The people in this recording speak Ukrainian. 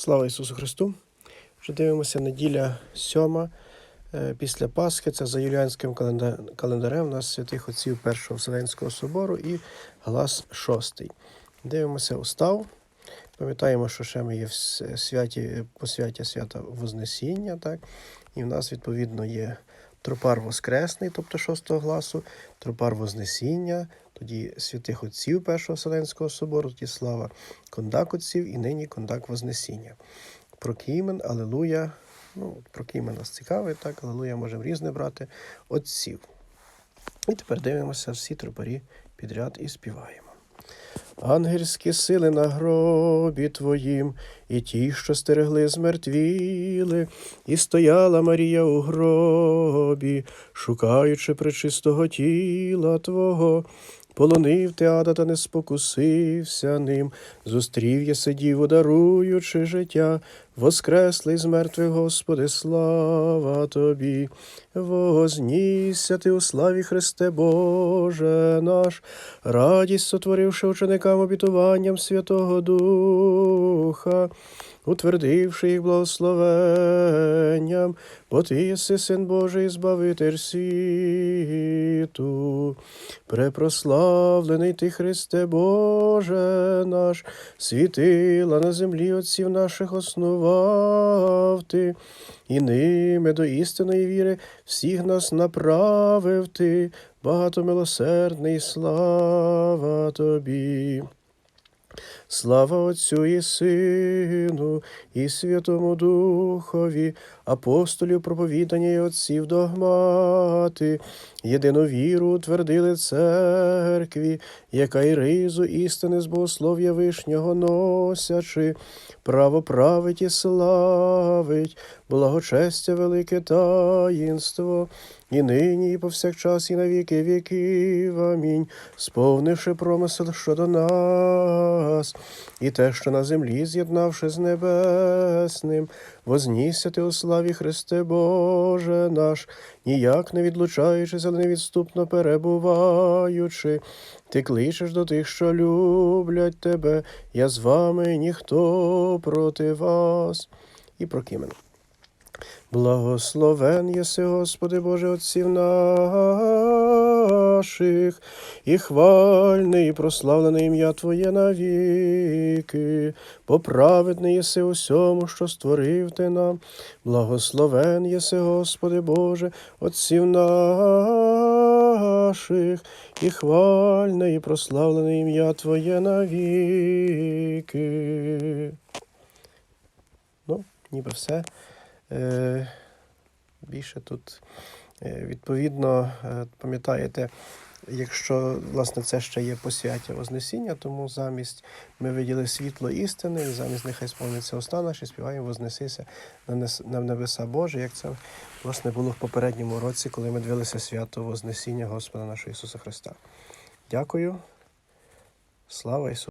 Слава Ісусу Христу! Вже дивимося неділя сьома е, після Пасхи. Це за юліанським календарем у нас святих отців Першого Вселенського собору і глас шостий. Дивимося устав. Пам'ятаємо, що ще ми є в святі, посвяття свята Вознесіння. Так? І в нас, відповідно, є тропар Воскресний, тобто шостого гласу, тропар Вознесіння, тоді святих отців Першого Вселенського собору, тоді слава кондак отців і нині кондак Вознесіння. Про Кімен, Алелуя. Ну, про Кімен нас цікавить, так, Алелуя можемо різне брати отців. І тепер дивимося всі тропарі підряд і співаємо. Ангельські сили на гробі твоїм, і ті, що стерегли, змертвіли, і стояла Марія у гробі, шукаючи пречистого тіла Твого. Полонив теада та не спокусився ним, зустрів я сидів, даруючи життя, воскреслий з мертвих, Господи, слава Тобі, вознісся Ти у славі Христе Боже наш, радість сотворивши ученикам обітуванням Святого Духа, утвердивши їх благословенням, бо Ти єси Син Божий, Збавитель світу. Препрославлений Ти, Христе Боже наш, світила на землі отців наших основав Ти, і ними до істинної віри всіх нас направив Ти, багатомилосердний, слава Тобі. Слава Отцю і Сину, і Святому Духові, апостолів проповідання і отців догмати, єдину віру утвердили церкві, яка й ризу істини з богослов'я вишнього носячи, право править і славить, благочестя велике таїнство, і нині, і повсякчас, і на віки віків. Амінь. Сповнивши промисел щодо нас, і те, що на землі, з'єднавши з небесним, вознісся ти у славі Христе Боже наш, ніяк не відлучаючись, але невідступно перебуваючи. Ти кличеш до тих, що люблять тебе, я з вами, ніхто проти вас. І про Кімен. Благословен єси, Господи Боже Отців наших, і хвальне, і прославлене ім'я Твоє навіки, бо праведний єси усьому, що створив ти нам. Благословен єси, Господи Боже, Отців наших, і хвальне, і прославлене ім'я Твоє навіки. Ну, ніби все. Е, більше тут, відповідно, е, пам'ятаєте, якщо власне це ще є посвяття Вознесіння, тому замість ми виділи світло істини, і замість нехай сповниться уста наші, співаємо Вознесися на небеса Боже, як це власне було в попередньому році, коли ми дивилися свято Вознесіння Господа нашого Ісуса Христа. Дякую. Слава Ісусу!